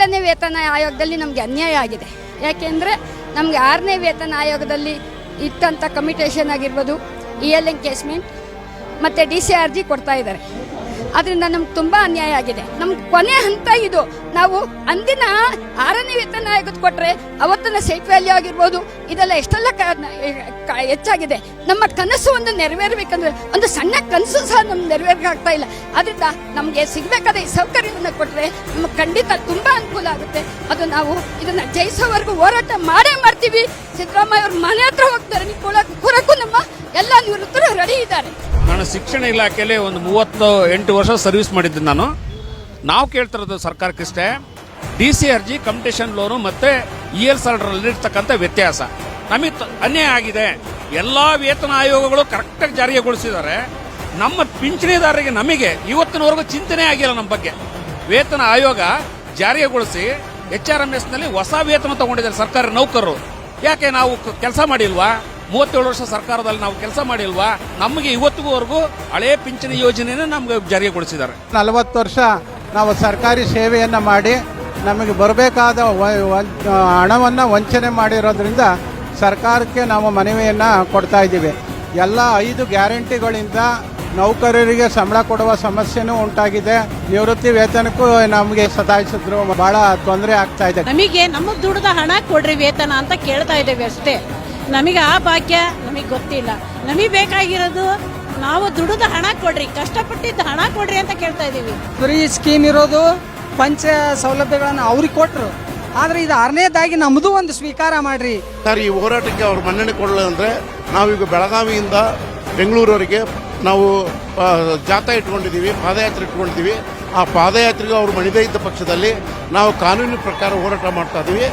ಏಳನೇ ವೇತನ ಆಯೋಗದಲ್ಲಿ ನಮಗೆ ಅನ್ಯಾಯ ಆಗಿದೆ. ಯಾಕೆಂದರೆ ನಮಗೆ ಆರನೇ ವೇತನ ಆಯೋಗದಲ್ಲಿ ಇಟ್ಟಂಥ ಕಮಿಟೇಷನ್ ಆಗಿರ್ಬೋದು ಇ ಎಲ್ ಎಂಕೇಜ್ಮೆಂಟ್ ಮತ್ತು ಡಿ ಸಿ ಆರ್ ಜಿ ಕೊಡ್ತಾ ಇದ್ದಾರೆ. ಅದರಿಂದ ನಮ್ಗೆ ತುಂಬಾ ಅನ್ಯಾಯ ಆಗಿದೆ. ನಮ್ಗೆ ಕೊನೆ ಹಂತ ಇದು. ನಾವು ಅಂದಿನ ಆರನೇ ವೇತನ ಆಯೋಗದ ಕೊಟ್ಟರೆ ಅವತ್ತಿನ ಸೈಟ್ ವ್ಯಾಲ್ಯೂ ಆಗಿರ್ಬೋದು, ಇದೆಲ್ಲ ಎಷ್ಟೆಲ್ಲ ಹೆಚ್ಚಾಗಿದೆ. ನಮ್ಮ ಕನಸು ಒಂದು ನೆರವೇರ್ಬೇಕಂದ್ರೆ ಒಂದು ಸಣ್ಣ ಕನಸು ಸಹ ನಮ್ಗೆ ನೆರವೇರಕ್ಕಾಗ್ತಾ ಇಲ್ಲ. ಅದರಿಂದ ನಮಗೆ ಸಿಗಬೇಕಾದ ಈ ಸೌಕರ್ಯವನ್ನು ಕೊಟ್ಟರೆ ನಮಗೆ ಖಂಡಿತ ತುಂಬಾ ಅನುಕೂಲ ಆಗುತ್ತೆ. ಅದು ನಾವು ಇದನ್ನ ಜಯಿಸೋವರೆಗೂ ಹೋರಾಟ ಮಾಡೇ ಮಾಡ್ತೀವಿ. ಸಿದ್ದರಾಮಯ್ಯ ಅವ್ರ ಮನೆ ಹತ್ರ ಹೋಗ್ತಾರೆ ಕೂರಕ್ಕೂ ನಮ್ಮ ಎಲ್ಲ ನಿವೃತ್ತರು ರೆಡಿ ಇದ್ದಾರೆ. ನಾನು ಶಿಕ್ಷಣ ಇಲಾಖೆಯಲ್ಲಿ ಒಂದು ಮೂವತ್ತು ಎಂಟು ವರ್ಷ ಸರ್ವಿಸ್ ಮಾಡಿದ್ದೆ ನಾನು. ನಾವು ಕೇಳ್ತಿರೋದು ಸರ್ಕಾರಕ್ಕಿಷ್ಟೇ. ಡಿ ಸಿ ಅರ್ಜಿ ಕಂಪಿಟೇಷನ್ ಲೋನು ಮತ್ತು ಇ ಎಲ್ ಇರ್ತಕ್ಕಂಥ ವ್ಯತ್ಯಾಸ. ನಮಗೆ ಅನ್ಯಾಯ ಆಗಿದೆ. ಎಲ್ಲ ವೇತನ ಆಯೋಗಗಳು ಕರೆಕ್ಟಾಗಿ ಜಾರಿಗೊಳಿಸಿದ್ದಾರೆ. ನಮ್ಮ ಪಿಂಚಣಿದಾರರಿಗೆ ನಮಗೆ ಇವತ್ತಿನವರೆಗೂ ಚಿಂತನೆ ಆಗಿಲ್ಲ ನಮ್ಮ ಬಗ್ಗೆ. ವೇತನ ಆಯೋಗ ಜಾರಿಗೊಳಿಸಿ ಎಚ್ ಆರ್ ಎಂ ಎಸ್ನಲ್ಲಿ ಹೊಸ ವೇತನ ತಗೊಂಡಿದ್ದಾರೆ ಸರ್ಕಾರಿ ನೌಕರರು. ಯಾಕೆ ನಾವು ಕೆಲಸ ಮಾಡಿಲ್ವಾ? ಮೂವತ್ತೇಳು ವರ್ಷ ಸರ್ಕಾರದಲ್ಲಿ ನಾವು ಕೆಲಸ ಮಾಡಿಲ್ವಾ? ನಮಗೆ ಇವತ್ತಿಗೂವರೆಗೂ ಹಳೆ ಪಿಂಚಣಿ ಯೋಜನೆಯನ್ನು ನಮ್ಗೆ ಜಾರಿಗೊಳಿಸಿದ್ದಾರೆ ನಲವತ್ತು ವರ್ಷ ನಾವು ಸರ್ಕಾರಿ ಸೇವೆಯನ್ನು ಮಾಡಿ ನಮಗೆ ಬರಬೇಕಾದ ಹಣವನ್ನು ವಂಚನೆ ಮಾಡಿರೋದ್ರಿಂದ ಸರ್ಕಾರಕ್ಕೆ ನಾವು ಮನವಿಯನ್ನು ಕೊಡ್ತಾ ಇದ್ದೀವಿ. ಎಲ್ಲ ಐದು ಗ್ಯಾರಂಟಿಗಳಿಂದ ನೌಕರರಿಗೆ ಸಂಬಳ ಕೊಡುವ ಸಮಸ್ಯೆನೂ ಉಂಟಾಗಿದೆ. ನಿವೃತ್ತಿ ವೇತನಕ್ಕೂ ನಮಗೆ ಸತಾಯಿಸಿದ್ರು. ಬಹಳ ತೊಂದರೆ ಆಗ್ತಾ ಇದೆ. ನಮಗೆ ನಮ್ಮ ದುಡ್ದ ಹಣ ಕೊಡ್ರಿ ವೇತನ ಅಂತ ಕೇಳ್ತಾ ಇದ್ದೇವೆ ಅಷ್ಟೇ. ನಮಗೆ ಆ ಭಾಗ್ಯ ನಮಗೆ ಗೊತ್ತಿಲ್ಲ. ನಮಗೆ ಬೇಕಾಗಿರೋದು ನಾವು ದುಡಿದ ಹಣ ಕೊಡ್ರಿ ಕಷ್ಟಪಟ್ಟಿದ್ದ ಹಣ ಕೊಡ್ರಿ ಅಂತ ಕೇಳ್ತಾ ಇದೀವಿ. ಫ್ರೀ ಸ್ಕೀಮ್ ಇರೋದು ಪಂಚ ಸೌಲಭ್ಯಗಳನ್ನು ಅವ್ರಿಗೆ ಕೊಟ್ಟರು ಆದ್ರೆ ಇದು ಆರನೇದಾಗಿ ನಮ್ಮದು ಒಂದು ಸ್ವೀಕಾರ ಮಾಡ್ರಿ. ಸರ್ ಈ ಹೋರಾಟಕ್ಕೆ ಅವ್ರು ಮನ್ನಣೆ ಕೊಡಲ್ಲ ಅಂದರೆ ನಾವೀಗ ಬೆಳಗಾವಿಯಿಂದ ಬೆಂಗಳೂರವರಿಗೆ ನಾವು ಆ, ಜಾಥಾ ಇಟ್ಕೊಂಡಿದ್ದೀವಿ ಪಾದಯಾತ್ರೆ ಇಟ್ಕೊಂಡಿದ್ದೀವಿ. ಆ ಪಾದಯಾತ್ರೆಗೆ ಅವರು ಮಣಿದೇ ಇದ್ದ ಪಕ್ಷದಲ್ಲಿ ನಾವು ಕಾನೂನಿನ ಪ್ರಕಾರ ಹೋರಾಟ ಮಾಡ್ತಾ ಇದ್ದೀವಿ